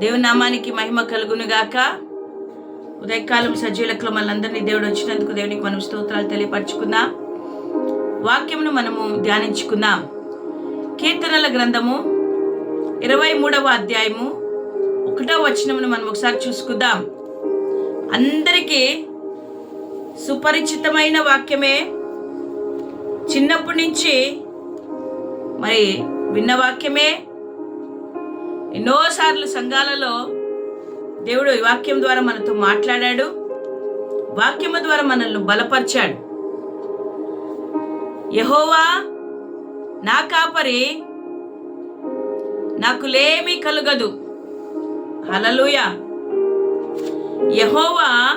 దేవుని నామానికి మహిమ కలుగును గాక ఉదయకాలం సజీవులకు మనందరినీ దేవుడు వచ్చినందుకు దేవునికి మనం స్తోత్రాలు తెలియపరచుకుందాం. వాక్యమును మనము ధ్యానించుకుందాం. కీర్తనల గ్రంథము ఇరవై మూడవ అధ్యాయము ఒకటో వచనమును మనం ఒకసారి చూసుకుందాం. అందరికీ సుపరిచితమైన వాక్యమే. చిన్నప్పటి నుంచి మరి విన్న వాక్యమే. ఎన్నోసార్లు సంఘాలలో దేవుడు ఈ వాక్యం ద్వారా మనతో మాట్లాడాడు. వాక్యము ద్వారా మనల్ని బలపరిచాడు. యహోవా నా కాపరి నాకు లేమి కలుగదు. హలలుయ యహోవా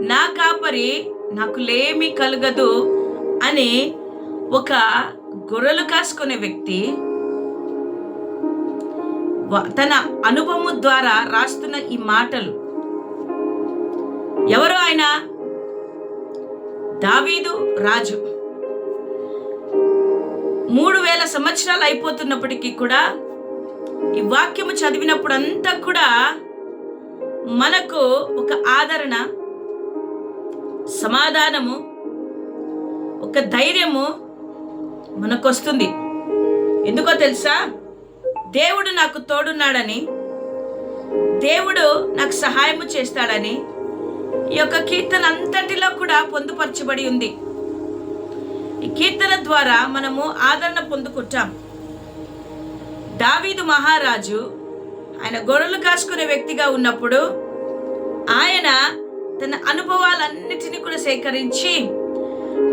నా కాపరి నాకు లేమి కలుగదు అని ఒక గొర్రెలు కాసుకునే వ్యక్తి తన అనుభవము ద్వారా రాస్తున్న ఈ మాటలు. ఎవరు ఆయన? దావీదు రాజు. మూడు వేల సంవత్సరాలు అయిపోతున్నప్పటికీ కూడా ఈ వాక్యము చదివినప్పుడు అంతా కూడా మనకు ఒక ఆదరణ సమాధానము ఒక ధైర్యము మనకు వస్తుంది ఎందుకో తెలుసా? దేవుడు నాకు తోడున్నాడని దేవుడు నాకు సహాయము చేస్తాడని ఈ యొక్క కీర్తన అంతటిలో కూడా పొందుపరచబడి ఉంది. ఈ కీర్తన ద్వారా మనము ఆదరణ పొందుకుంటాం. దావీదు మహారాజు ఆయన గొర్రెలు కాసుకునే వ్యక్తిగా ఉన్నప్పుడు ఆయన తన అనుభవాలన్నిటినీ కూడా సేకరించి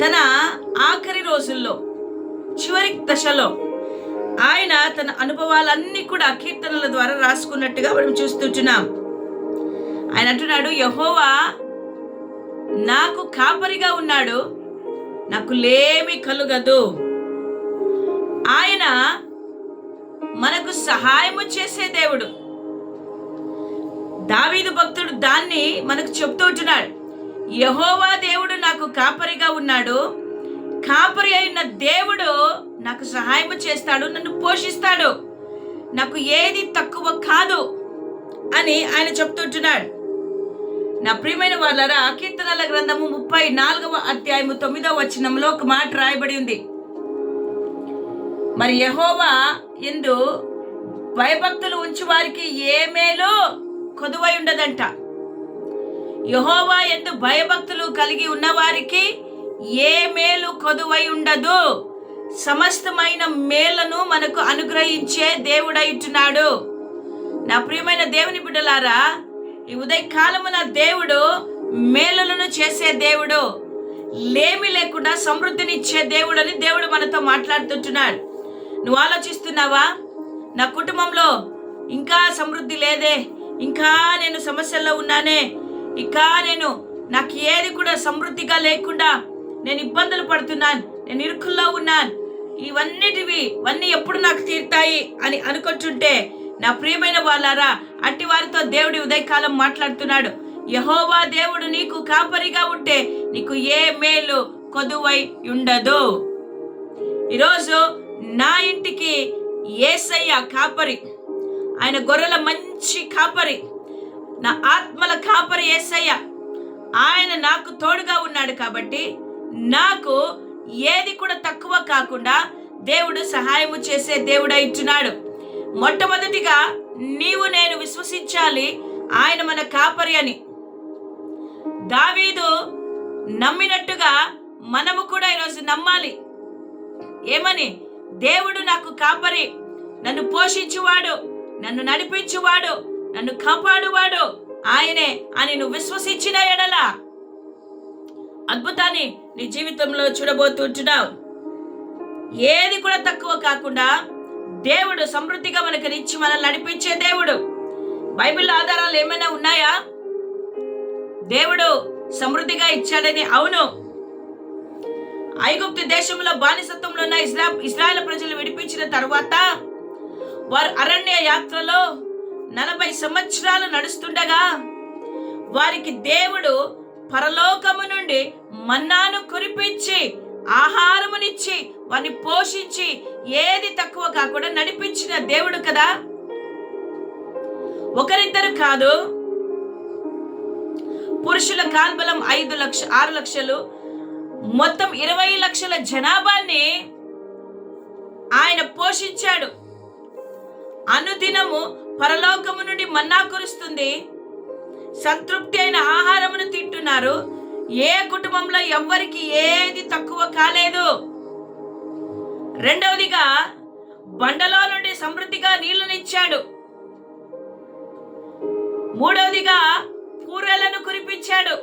తన ఆఖరి రోజుల్లో చివరి దశలో ఆయన తన అనుభవాలన్నీ కూడా కీర్తనల ద్వారా రాసుకున్నట్టుగా మనం చూస్తున్నాం ఆయన అంటున్నాడు యహోవా నాకు కాపరిగా ఉన్నాడు నాకు లేమి కలుగదు. ఆయన మనకు సహాయము చేసే దేవుడు. దావీదు భక్తుడు దాన్ని మనకు చెప్తూ ఉంటున్నాడు యహోవా దేవుడు నాకు కాపరిగా ఉన్నాడు కాపరి అయిన దేవుడు నాకు సహాయం చేస్తాడు నన్ను పోషిస్తాడు. నాకు ఏది తక్కువ కాదు అని ఆయన చెప్తుంటున్నాడు. నా ప్రియమైన వాళ్ళరా కీర్తనల గ్రంథము ముప్పై నాలుగవ అధ్యాయము తొమ్మిదవ వచనంలో ఒక మాట రాయబడి ఉంది. మరి యహోవా ఎందు భయభక్తులు ఉంచి వారికి ఏ మేలు కొదువై ఉండదంట. యహోవా ఎందు భయభక్తులు కలిగి ఉన్న వారికి ఏ మేలు కొదువై ఉండదు. సమస్తమైన మేలను మనకు అనుగ్రహించే దేవుడైతున్నాడు నా ప్రియమైన దేవుని బిడ్డలారా ఈ ఉదయకాలమున దేవుడు మేలులను చేసే దేవుడు లేమి లేకుండా సమృద్ధినిచ్చే దేవుడు అని దేవుడు మనతో మాట్లాడుతుంటున్నాడు. నువ్వు ఆలోచిస్తున్నావా? నా కుటుంబంలో ఇంకా సమృద్ధి లేదే ఇంకా నేను సమస్యల్లో ఉన్నానే ఇంకా నేను నాకు ఏది కూడా సమృద్ధిగా లేకుండా నేను ఇబ్బందులు పడుతున్నాను నేను ఇరుకుల్లో ఉన్నాను. ఇవన్నిటివి ఇవన్నీ ఎప్పుడు నాకు తీరుతాయి అని అనుకుంటుంటే నా ప్రియమైన వాళ్ళారా అట్టి వారితో దేవుడి ఉదయకాలం మాట్లాడుతున్నాడు. యహోవా దేవుడు నీకు కాపరిగా ఉంటే నీకు ఏ మేలు కొదువై ఉండదు. ఈరోజు నా ఇంటికి ఏసయ్య కాపరి. ఆయన గొర్రెల మంచి కాపరి. నా ఆత్మల కాపరి ఏసయ్య. ఆయన నాకు తోడుగా ఉన్నాడు కాబట్టి నాకు ఏది కూడా తక్కువ కాకుండా దేవుడు సహాయము చేసే దేవుడు మొట్టమొదటిగా నీవు నేను విశ్వసించాలి ఆయన మన కాపరి అని. దావీదు నమ్మినట్టుగా మనము కూడా ఈరోజు నమ్మాలి. ఏమని? దేవుడు నాకు కాపరి నన్ను పోషించువాడు నన్ను నడిపించువాడు నన్ను కాపాడువాడు ఆయనే అని నువ్వు విశ్వసించిన ఎడల. అద్భుతాన్ని నీ జీవితంలో చూడబోతుంటున్నావు. ఏది కూడా తక్కువ కాకుండా దేవుడు సమృద్ధిగా మనకు నిచ్చి మనల్ని నడిపించే దేవుడు. బైబిల్ ఆధారాలు ఏమైనా ఉన్నాయా? దేవుడు సమృద్ధిగా ఇచ్చాడని అవును. ఐగుప్తు దేశంలో బానిసత్వంలో ఉన్న ఇస్రా ఇస్రాయల్ ప్రజలు విడిపించిన తర్వాత వారు అరణ్య యాత్రలో నలభై సంవత్సరాలు నడుస్తుండగా వారికి దేవుడు పరలోకము నుండి మన్నాను కురిపించి ఆహారమునిచ్చి వారిని పోషించి ఏది తక్కువ కాకుండా నడిపించిన దేవుడు కదా? ఒకరిద్దరు కాదు. పురుషుల కాల్బలం ఐదు లక్ష ఆరు లక్షలు. మొత్తం ఇరవై లక్షల జనాభాని ఆయన పోషించాడు. అనుదినము పరలోకము నుండి మన్నా కురుస్తుంది. సంతృప్తి అయిన ఆహారమును తింటున్నారు. ఏ కుటుంబంలో ఎవ్వరికి ఏది తక్కువ కాలేదు. రెండవదిగా బండలో నుండి సమృద్ధిగా నీళ్ళనిచ్చాడు మూడవదిగా కూరలను కురిపించాడు.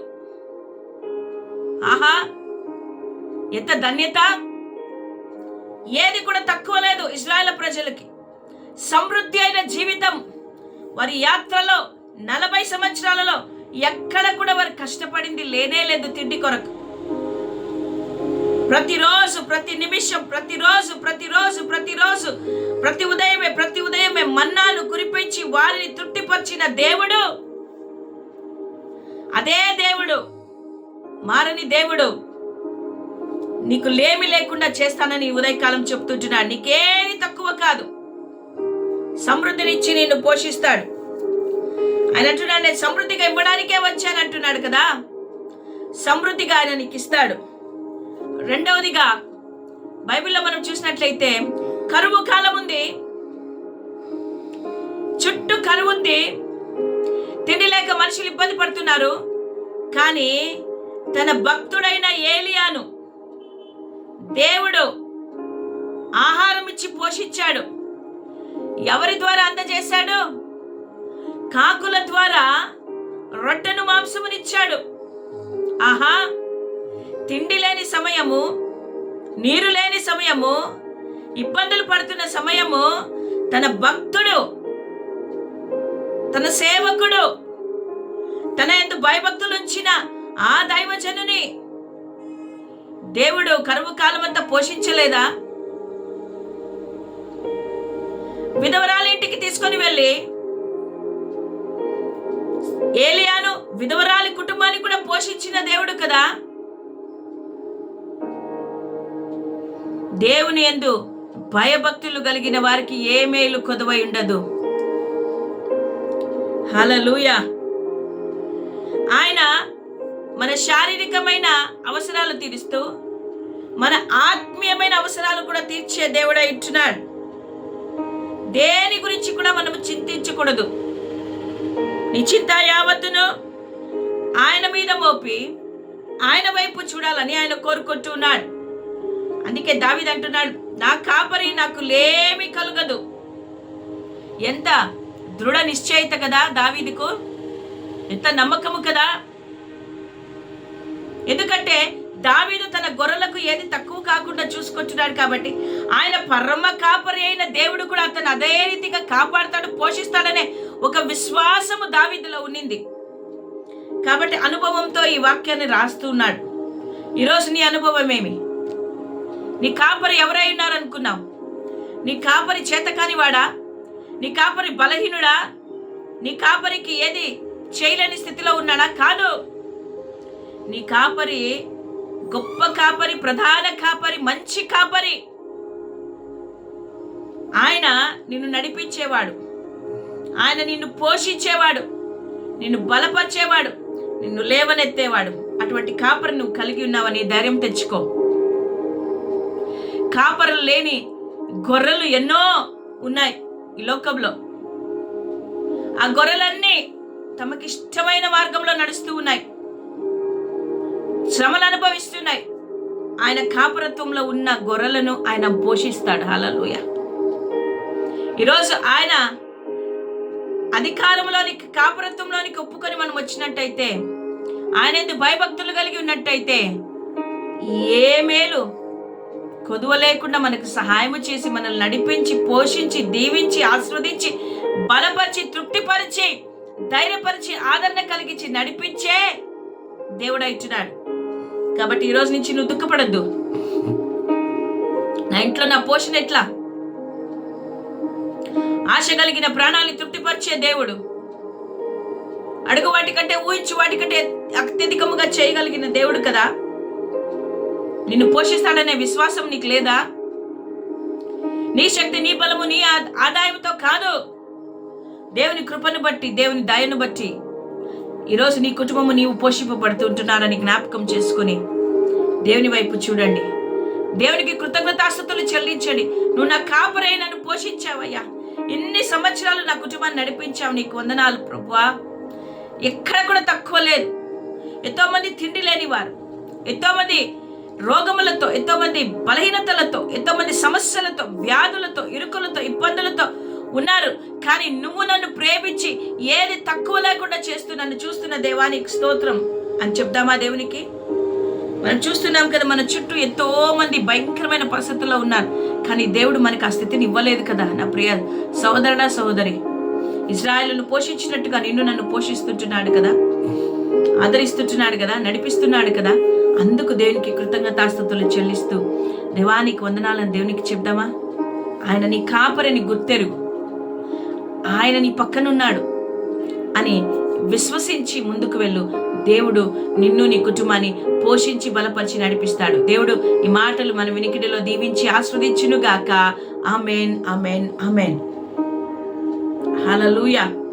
ఆహా ఎంత ధన్యత. ఏది కూడా తక్కువ లేదు ఇజ్రాయెల్ ప్రజలకి. సమృద్ధి అయిన జీవితం. వారి యాత్రలో నలభై సంవత్సరాలలో ఎక్కడ కూడా వారు కష్టపడింది లేనే లేదు తిండి కొరకు. ప్రతిరోజు ప్రతి నిమిషం ప్రతిరోజు ప్రతిరోజు ప్రతిరోజు ప్రతి ఉదయమే ప్రతి ఉదయమే మన్నాను కురిపించి వారిని తృప్తిపరిచిన దేవుడు. అదే దేవుడు మారని దేవుడు. నీకు లేమి లేకుండా చేస్తానని ఉదయకాలం చెప్తుంటున్నాడు. నీకేది తక్కువ కాదు. సమృద్ధినిచ్చి నిన్ను పోషిస్తాడు. ఆయన అంటున్నాడు నేను సమృద్ధిగా ఇవ్వడానికే వచ్చాను అంటున్నాడు కదా. సమృద్ధిగా ఆయన నీకు ఇస్తాడు. రెండవదిగా బైబిల్లో మనం చూసినట్లయితే కరువు కాలం ఉంది. చుట్టూ కరువు ఉంది. తిండి లేక మనుషులు ఇబ్బంది పడుతున్నారు. కానీ తన భక్తుడైన ఏలియాను దేవుడు ఆహారం ఇచ్చి పోషించాడు. ఎవరి ద్వారా అందజేశాడు? కాకుల ద్వారా రొట్టెను మాంసమునిచ్చాడు. ఆహా తిండి లేని సమయము నీరు లేని సమయము ఇబ్బందులు పడుతున్న సమయము తన భక్తుడు తన సేవకుడు తన ఎందు భయభక్తులు ఉంచిన ఆ దైవజనుని దేవుడు కరువు కాలమంతా పోషించలేదా? విధవరాలింటికి తీసుకొని వెళ్ళి ఏలియాను విధవరాలి కుటుంబాన్ని కూడా పోషించిన దేవుడు కదా? దేవుని ఎందు భయభక్తులు కలిగిన వారికి ఏ మేలు కొదవై ఉండదు. హలలుయ ఆయన మన శారీరకమైన అవసరాలు తీరుస్తూ మన ఆత్మీయమైన అవసరాలు కూడా తీర్చే దేవుడై ఇచ్చున్నాడు దేని గురించి కూడా మనం చింతించకూడదు. నీ చింత యావత్తును ఆయన మీద మోపి ఆయన వైపు చూడాలని ఆయన కోరుకుంటూ ఉన్నాడు అందుకే దావిది అంటున్నాడు నా కాపరి నాకు లేమి కలగదు. ఎంత దృఢ నిశ్చయిత కదా దావీదుకు? ఎంత నమ్మకము కదా? ఎందుకంటే దావీదు తన గొర్రెలకు ఏది తక్కువ కాకుండా చూసుకుంటున్నాడు కాబట్టి ఆయన పరమ కాపరి అయిన దేవుడు కూడా అతను అదే రీతిగా కాపాడుతాడు పోషిస్తాడనే ఒక విశ్వాసము దావిదిలో ఉన్నింది. కాబట్టి అనుభవంతో ఈ వాక్యాన్ని రాస్తూ ఉన్నాడు. ఈరోజు నీ అనుభవం ఏమి? నీ కాపరి ఎవరై ఉన్నారనుకున్నావు నీ కాపరి చేతకాని వాడా నీ కాపరి బలహీనుడా? నీ కాపరికి ఏది చేయలేని స్థితిలో ఉన్నాడా? కాదు. నీ కాపరి గొప్ప కాపరి ప్రధాన కాపరి మంచి కాపరి. ఆయన నిన్ను నడిపించేవాడు. ఆయన నిన్ను పోషించేవాడు నిన్ను బలపరిచేవాడు నిన్ను లేవనెత్తేవాడు. అటువంటి కాపరి నువ్వు కలిగి ఉన్నావని ధైర్యం తెచ్చుకో. కాపరులు లేని గొర్రెలు ఎన్నో ఉన్నాయి ఈ లోకంలో. ఆ గొర్రెలన్నీ తమకిష్టమైన మార్గంలో నడుస్తూ ఉన్నాయి. శ్రమలు అనుభవిస్తున్నాయి. ఆయన కాపురత్వంలో ఉన్న గొర్రెలను ఆయన పోషిస్తాడు. హలలుయ ఈరోజు ఆయన అధికారంలోనికి కాపురత్వంలోనికి ఒప్పుకొని మనం వచ్చినట్టయితే ఆయన భయభక్తులు కలిగి ఉన్నట్టయితే ఏ మేలు కొదువ లేకుండా మనకు సహాయము చేసి మనల్ని నడిపించి పోషించి దీవించి ఆస్వాదించి బలపరిచి తృప్తిపరిచి ధైర్యపరిచి ఆదరణ కలిగించి నడిపించే దేవుడైచున్నాడు ఇచ్చినాడు కాబట్టి ఈ రోజు నుంచి నువ్వు దుఃఖపడద్దు. నా ఇంట్లో నా పోషణ ఎట్లా? ఆశ కలిగిన ప్రాణాన్ని తృప్తిపరిచే దేవుడు. అడుగు వాటికంటే ఊహించు వాటికంటే అత్యధికముగా చేయగలిగిన దేవుడు కదా? నిన్ను పోషిస్తాడనే విశ్వాసం నీకు లేదా? నీ శక్తి నీ బలము నీ ఆ- ఆదాయంతో కాదు. దేవుని కృపను బట్టి దేవుని దయను బట్టి ఈరోజు నీ కుటుంబము నీవు పోషింపబడుతుంటున్నారని జ్ఞాపకం చేసుకుని దేవుని వైపు చూడండి. దేవునికి కృతజ్ఞతాస్థుతులు చెల్లించండి. నువ్వు నా కాపరై నన్ను పోషించావయ్యా. ఇన్ని సంవత్సరాలు నా కుటుంబాన్ని నడిపించావు నీకు వందనాలు ప్రభువా. ఎక్కడ కూడా తక్కువ లేదు. ఎంతో మంది తిండి లేని వారు ఎంతో మంది రోగములతో ఎంతో మంది బలహీనతలతో ఎంతో మంది సమస్యలతో వ్యాధులతో ఇరుకులతో ఇబ్బందులతో ఉన్నారు. కానీ నువ్వు నన్ను ప్రేమించి ఏది తక్కువ లేకుండా చేస్తూ నన్ను చూస్తున్న దేవానికి స్తోత్రం. అని చెప్దామా దేవునికి? మనం చూస్తున్నాం కదా మన చుట్టూ ఎంతో మంది భయంకరమైన పరిస్థితుల్లో ఉన్నారు. కానీ దేవుడు మనకు ఆ స్థితిని ఇవ్వలేదు కదా నా ప్రియ సోదరుడా సోదరి. ఇజ్రాయలను పోషించినట్టుగా నిన్ను నన్ను పోషిస్తుంటున్నాడు కదా ఆదరిస్తుంటున్నాడు కదా నడిపిస్తున్నాడు కదా. అందుకు దేవునికి కృతజ్ఞతాస్థుతులు చెల్లిస్తూ దేవానికి వందనాలను దేవునికి చెప్దామా? ఆయన నీ కాపరిని గుర్తెరుగు. ఆయన నీ పక్కనున్నాడు అని విశ్వసించి ముందుకు వెళ్ళు. దేవుడు నిన్ను నీ కుటుంబాన్ని పోషించి బలపరిచి నడిపిస్తాడు. దేవుడు ఈ మాటలు మన వినికిడిలో దీవించి ఆస్వాదించునుగాక. Amen amen amen. హల్లెలూయా.